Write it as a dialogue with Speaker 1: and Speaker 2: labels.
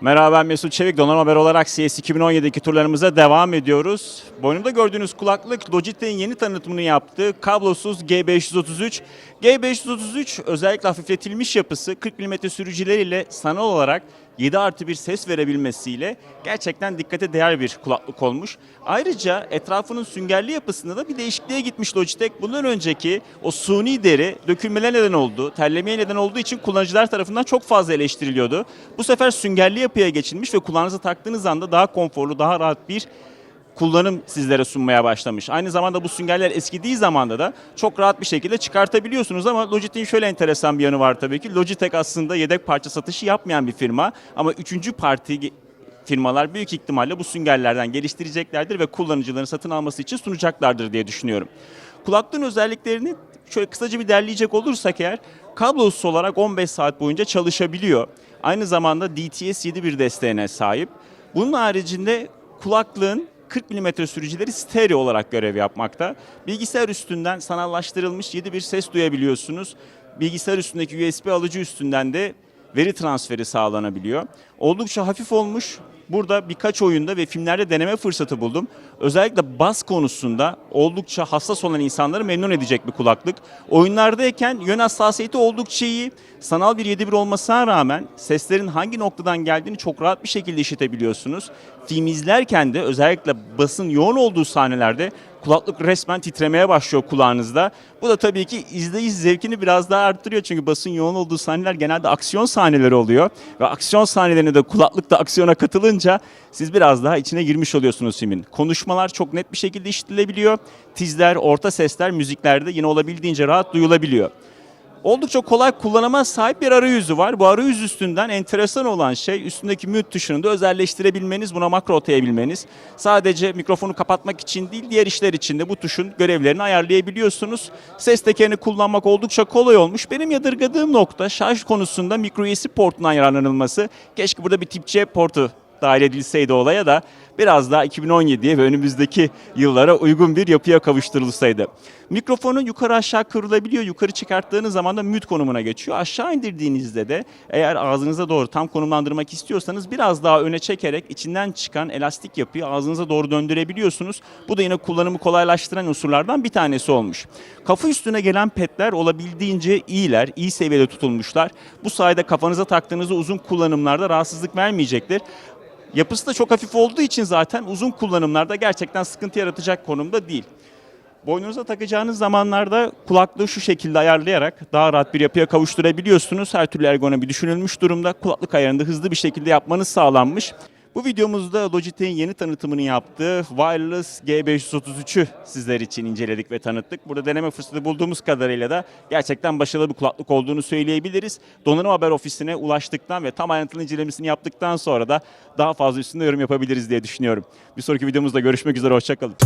Speaker 1: Merhaba ben Mesut Çevik. Donanım Haber olarak CS 2017'deki turlarımıza devam ediyoruz. Boynumda gördüğünüz kulaklık Logitech'in yeni tanıtımını yaptığı kablosuz G533. G533 özellikle hafifletilmiş yapısı 40 mm sürücüleriyle sanal olarak 7 artı bir ses verebilmesiyle gerçekten dikkate değer bir kulaklık olmuş. Ayrıca etrafının süngerli yapısında da bir değişikliğe gitmiş Logitech. Bundan önceki o suni deri dökülmeler neden oldu, terlemeye neden olduğu için kullanıcılar tarafından çok fazla eleştiriliyordu. Bu sefer süngerli yapıya geçilmiş ve kulağınıza taktığınız anda daha konforlu, daha rahat bir kullanım sizlere sunmaya başlamış. Aynı zamanda bu süngerler eskidiği zamanda da çok rahat bir şekilde çıkartabiliyorsunuz ama Logitech'in şöyle enteresan bir yanı var tabii ki. Logitech aslında yedek parça satışı yapmayan bir firma ama üçüncü parti firmalar büyük ihtimalle bu süngerlerden geliştireceklerdir ve kullanıcıların satın alması için sunacaklardır diye düşünüyorum. Kulaklığın özelliklerini şöyle kısaca bir derleyecek olursak eğer kablosuz olarak 15 saat boyunca çalışabiliyor. Aynı zamanda DTS 7.1 desteğine sahip. Bunun haricinde kulaklığın 40 mm sürücüleri stereo olarak görev yapmakta. Bilgisayar üstünden sanallaştırılmış 7 bir ses duyabiliyorsunuz. Bilgisayar üstündeki USB alıcı üstünden de veri transferi sağlanabiliyor. Oldukça hafif olmuş. Burada birkaç oyunda ve filmlerde deneme fırsatı buldum. Özellikle bas konusunda oldukça hassas olan insanları memnun edecek bir kulaklık. Oyunlardayken yön hassasiyeti oldukça iyi. Sanal bir 7.1 olmasına rağmen seslerin hangi noktadan geldiğini çok rahat bir şekilde işitebiliyorsunuz. Film izlerken de özellikle basın yoğun olduğu sahnelerde kulaklık resmen titremeye başlıyor kulağınızda. Bu da tabii ki izleyici zevkini biraz daha arttırıyor. Çünkü basın yoğun olduğu sahneler genelde aksiyon sahneleri oluyor. Ve aksiyon sahnelerinde de kulaklık da aksiyona katılınca siz biraz daha içine girmiş oluyorsunuz filmin. Konuşmalar çok net bir şekilde işitilebiliyor. Tizler, orta sesler müziklerde yine olabildiğince rahat duyulabiliyor. Oldukça kolay kullanıma sahip bir arayüzü var. Bu arayüz üstünden enteresan olan şey üstündeki mute tuşunu da özelleştirebilmeniz, buna makro atayabilmeniz. Sadece mikrofonu kapatmak için değil, diğer işler için de bu tuşun görevlerini ayarlayabiliyorsunuz. Ses tekerini kullanmak oldukça kolay olmuş. Benim yadırgadığım nokta şarj konusunda micro USB portundan yararlanılması. Keşke burada bir tip C portu dahil edilseydi olaya da biraz daha 2017'ye ve önümüzdeki yıllara uygun bir yapıya kavuşturulsaydı. Mikrofonu yukarı aşağı kırılabiliyor. Yukarı çıkarttığınız zaman da mute konumuna geçiyor. Aşağı indirdiğinizde de eğer ağzınıza doğru tam konumlandırmak istiyorsanız biraz daha öne çekerek içinden çıkan elastik yapıyı ağzınıza doğru döndürebiliyorsunuz. Bu da yine kullanımı kolaylaştıran unsurlardan bir tanesi olmuş. Kafa üstüne gelen petler olabildiğince iyiler, iyi seviyede tutulmuşlar. Bu sayede kafanıza taktığınızda uzun kullanımlarda rahatsızlık vermeyecektir. Yapısı da çok hafif olduğu için zaten uzun kullanımlarda gerçekten sıkıntı yaratacak konumda değil. Boynunuza takacağınız zamanlarda kulaklığı şu şekilde ayarlayarak daha rahat bir yapıya kavuşturabiliyorsunuz. Her türlü ergonomi düşünülmüş durumda. Kulaklık ayarını hızlı bir şekilde yapmanız sağlanmış. Bu videomuzda Logitech'in yeni tanıtımını yaptığı Wireless G533'ü sizler için inceledik ve tanıttık. Burada deneme fırsatı bulduğumuz kadarıyla da gerçekten başarılı bir kulaklık olduğunu söyleyebiliriz. Donanım Haber Ofisi'ne ulaştıktan ve tam ayrıntılı incelemesini yaptıktan sonra da daha fazla üstünde yorum yapabiliriz diye düşünüyorum. Bir sonraki videomuzda görüşmek üzere, hoşçakalın.